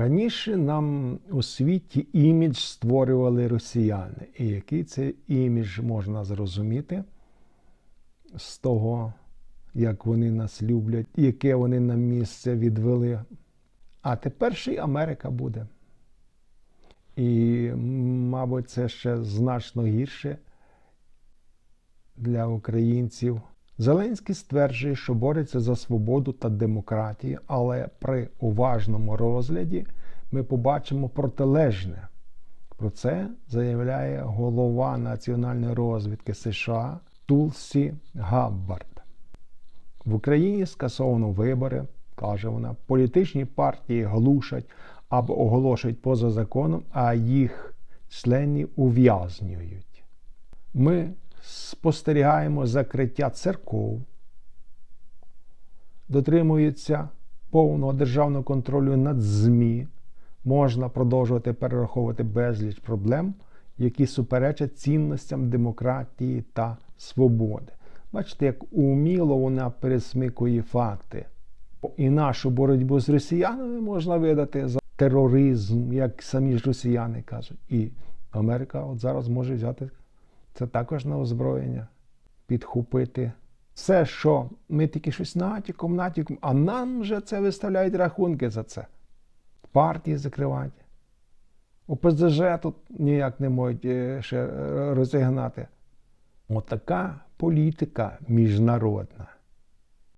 Раніше нам у світі імідж створювали росіяни. І який це імідж можна зрозуміти з того, як вони нас люблять, яке вони нам місце відвели. А тепер ще й Америка буде. І, мабуть, це ще значно гірше для українців. Зеленський стверджує, що бореться за свободу та демократію, але при уважному розгляді ми побачимо протилежне. Про це заявляє голова національної розвідки США Тулсі Габбард. В Україні скасовано вибори, каже вона. Політичні партії глушать або оголошують поза законом, а їх членів ув'язнюють. Ми спостерігаємо закриття церков, дотримуються повного державного контролю над ЗМІ. Можна продовжувати перераховувати безліч проблем, які суперечать цінностям демократії та свободи. Бачите, як уміло вона пересмикує факти. І нашу боротьбу з росіянами можна видати за тероризм, як самі ж росіяни кажуть. І Америка от зараз може взяти це також на озброєння, підхопити. Все, що ми тільки щось натяком, натяком, а нам вже це виставляють рахунки за це. Партії закривають. ОПЗЖ тут ніяк не можуть е, ще е, розігнати. Отака політика міжнародна.